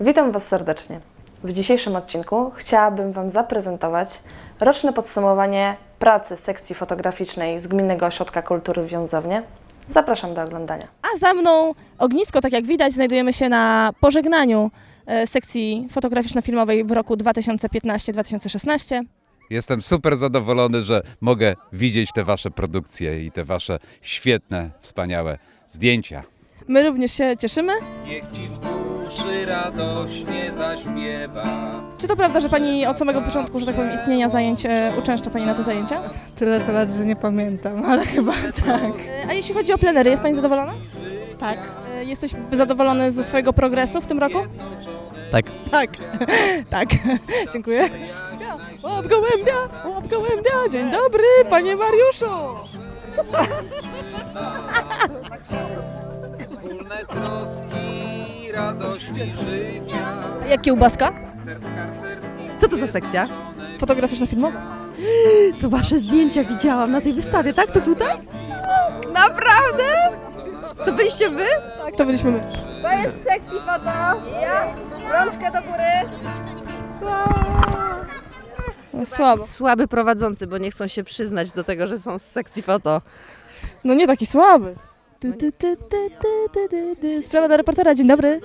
Witam Was serdecznie. W dzisiejszym odcinku chciałabym Wam zaprezentować roczne podsumowanie pracy sekcji fotograficznej z Gminnego Ośrodka Kultury w Wiązownie. Zapraszam do oglądania. A za mną ognisko, tak jak widać, znajdujemy się na pożegnaniu e, sekcji fotograficzno-filmowej w roku 2015-2016. Jestem super zadowolony, że mogę widzieć te wasze produkcje i te wasze świetne, wspaniałe zdjęcia. My również się cieszymy. Niech ci w duszy radośnie zaśpiewa. Czy to prawda, że Pani od samego początku, że tak powiem, istnienia zajęć e, uczęszcza Pani na te zajęcia? Tyle to lat, że nie pamiętam, ale chyba tak. E, A jeśli chodzi o plenery, jest Pani zadowolona? Tak. E, Jesteś zadowolony ze swojego progresu w tym roku? Tak. Tak, tak. Dziękuję. Łap gołębia, łap gołębia. Dzień dobry, Panie Mariuszu. Wspólne troski, radości życia. Jak kiełbaska? Co to za sekcja? Fotograficzno-filmowa. To wasze zdjęcia widziałam na tej wystawie, tak? To tutaj? Naprawdę? To byliście wy? Tak, to byliśmy my. To jest z sekcji foto. Ja. Rączkę do góry. No, Słabo. Słaby prowadzący, bo nie chcą się przyznać do tego, że są z sekcji foto. No nie taki słaby. Ty, ty, ty, ty, ty, ty, ty, ty. Sprawa dla reportera, dzień dobry.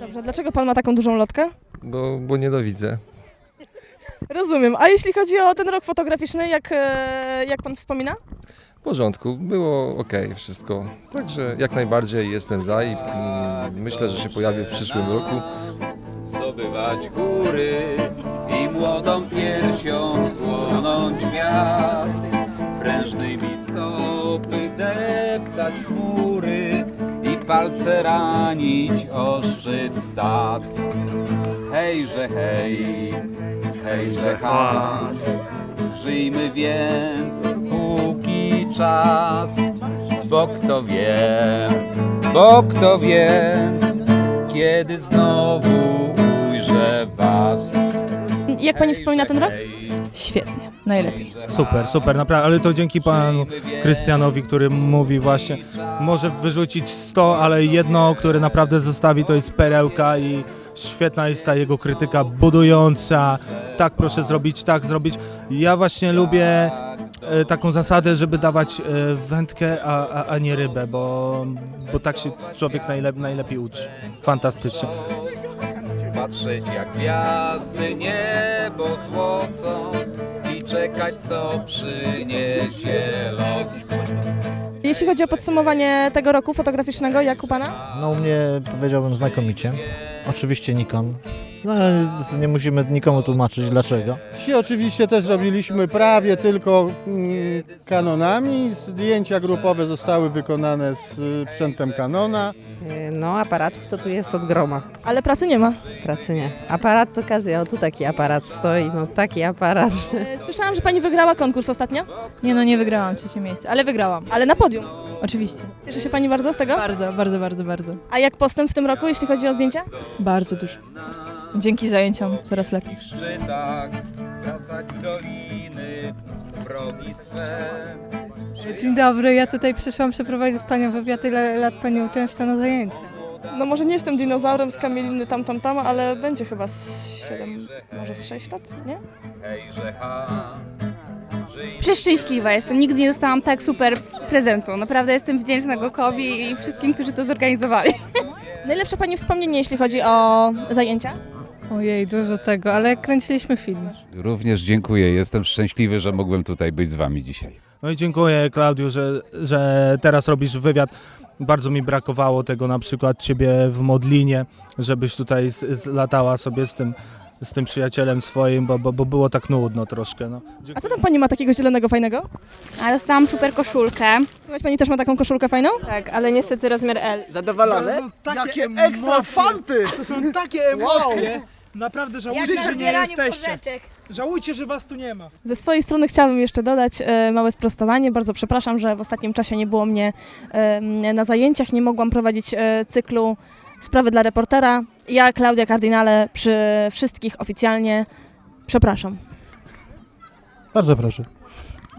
Dobrze, dlaczego pan ma taką dużą lotkę? Bo, bo nienawidzę. Rozumiem. A jeśli chodzi o ten rok fotograficzny, jak, e, jak pan wspomina? W porządku, było ok wszystko. Także jak najbardziej jestem za i mm, myślę, że się pojawię w przyszłym roku. Zdobywać góry i młodą piersią chłonąć wiatr. Deptać chmury i palce ranić o szczyt dat. Hejże hej, hejże ha, żyjmy więc póki czas, bo kto wie, bo kto wie, kiedy znowu ujrzę was. Jak pani wspomina ten rok? Świetnie, najlepiej. Super, super, naprawdę, ale to dzięki panu Krystianowi, który mówi właśnie, może wyrzucić 100, ale jedno, które naprawdę zostawi, to jest perełka i świetna jest ta jego krytyka budująca, tak proszę zrobić, tak zrobić. Ja właśnie lubię e, taką zasadę, żeby dawać e, wędkę, a, a, a nie rybę, bo, bo tak się człowiek najlep, najlepiej uczy. Fantastycznie. Patrzeć jak gwiazdy niebo złocą i czekać co przyniesie los. Jeśli chodzi o podsumowanie tego roku fotograficznego, jak u pana? No u mnie powiedziałbym znakomicie. Oczywiście Nikon. No nie musimy nikomu tłumaczyć dlaczego. Dzisiaj oczywiście też robiliśmy prawie tylko mm, kanonami. Zdjęcia grupowe zostały wykonane z y, sprzętem Canona. No, aparatów to tu jest od groma. Ale pracy nie ma. Pracy nie. Aparat to każdy, o tu taki aparat stoi, no taki aparat. E, Słyszałam, że pani wygrała konkurs ostatnio, Nie no, nie wygrałam trzecie miejsce, ale wygrałam. ale na podium. Oczywiście. Cieszy się pani bardzo z tego? Bardzo, bardzo, bardzo, bardzo. A jak postęp w tym roku, jeśli chodzi o zdjęcia? Bardzo dużo. Bardzo. Dzięki zajęciom coraz lepiej. szczytach wracać doliny, progi swe. Dzień dobry, ja tutaj przyszłam przeprowadzić z panią wywiad, ile lat pani uczęszcza na zajęcia. No może nie jestem dinozaurem z kamieliny tam, tam, tam, ale będzie chyba z 7, może z 6 lat, nie? Hejże ha, Przeszczęśliwa jestem. Nigdy nie dostałam tak super prezentu. Naprawdę jestem wdzięczna Gokowi i wszystkim, którzy to zorganizowali. Najlepsze pani wspomnienie, jeśli chodzi o zajęcia? Ojej, dużo tego, ale kręciliśmy film. Również dziękuję. Jestem szczęśliwy, że mogłem tutaj być z wami dzisiaj. No i dziękuję Klaudiu, że, że teraz robisz wywiad. Bardzo mi brakowało tego na przykład ciebie w Modlinie, żebyś tutaj z, z latała sobie z tym, z tym przyjacielem swoim, bo, bo, bo było tak nudno troszkę. No. A co tam pani ma takiego zielonego fajnego? A dostałam super koszulkę. Słuchaj, pani też ma taką koszulkę fajną? Tak, ale niestety rozmiar L. Zadowolone? Takie ekstra fanty! To są takie emocje. Naprawdę żałujcie, że nie jesteście. Żałujcie, że was tu nie ma. Ze swojej strony chciałabym jeszcze dodać e, małe sprostowanie. Bardzo przepraszam, że w ostatnim czasie nie było mnie e, na zajęciach, nie mogłam prowadzić e, cyklu Sprawy dla reportera. Ja, Klaudia Kardinale, przy wszystkich oficjalnie przepraszam. Bardzo proszę.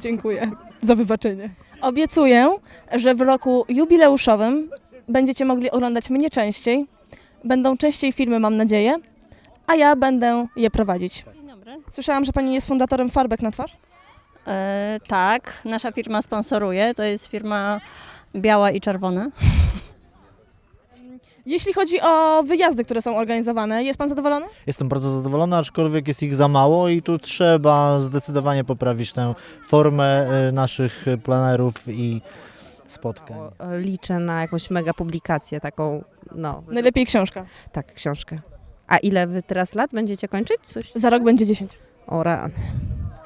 Dziękuję za wybaczenie. Obiecuję, że w roku jubileuszowym będziecie mogli oglądać mnie częściej. Będą częściej filmy, mam nadzieję, a ja będę je prowadzić. Dzień dobry. Słyszałam, że pani jest fundatorem farbek na twarz. E, tak, nasza firma sponsoruje. To jest firma biała i czerwona. Jeśli chodzi o wyjazdy, które są organizowane, jest pan zadowolony? Jestem bardzo zadowolony, aczkolwiek jest ich za mało i tu trzeba zdecydowanie poprawić tę formę y, naszych planerów i spotkań. Liczę na jakąś mega publikację taką, no, Najlepiej książka. tak, książkę. A ile wy teraz lat będziecie kończyć? Coś? Za rok będzie 10. O ran,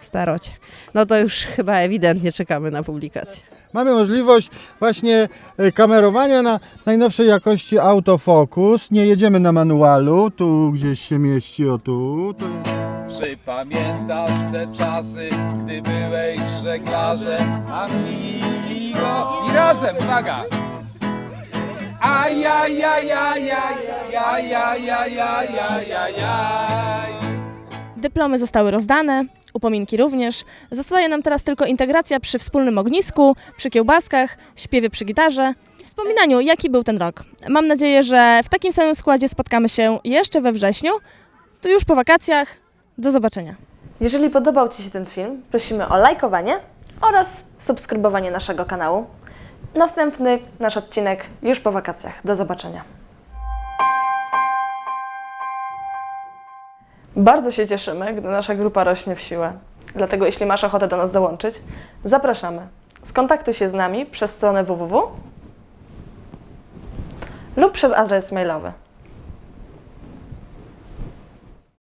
starocie. No to już chyba ewidentnie czekamy na publikację. Mamy możliwość właśnie e, kamerowania na najnowszej jakości autofokus. Nie jedziemy na manualu, tu gdzieś się mieści, o tu. Jest... Czy pamiętasz te czasy, gdy byłeś żeglarzem amigo? I razem, uwaga! Dyplomy zostały rozdane, upominki również. Zostaje nam teraz tylko integracja przy wspólnym ognisku, przy kiełbaskach, śpiewie przy gitarze. Wspominaniu, jaki był ten rok. Mam nadzieję, że w takim samym składzie spotkamy się jeszcze we wrześniu. To już po wakacjach. Do zobaczenia. Jeżeli podobał Ci się ten film, prosimy o lajkowanie oraz subskrybowanie naszego kanału. Następny nasz odcinek już po wakacjach. Do zobaczenia. Bardzo się cieszymy, gdy nasza grupa rośnie w siłę. Dlatego jeśli masz ochotę do nas dołączyć, zapraszamy. Skontaktuj się z nami przez stronę www lub przez adres mailowy.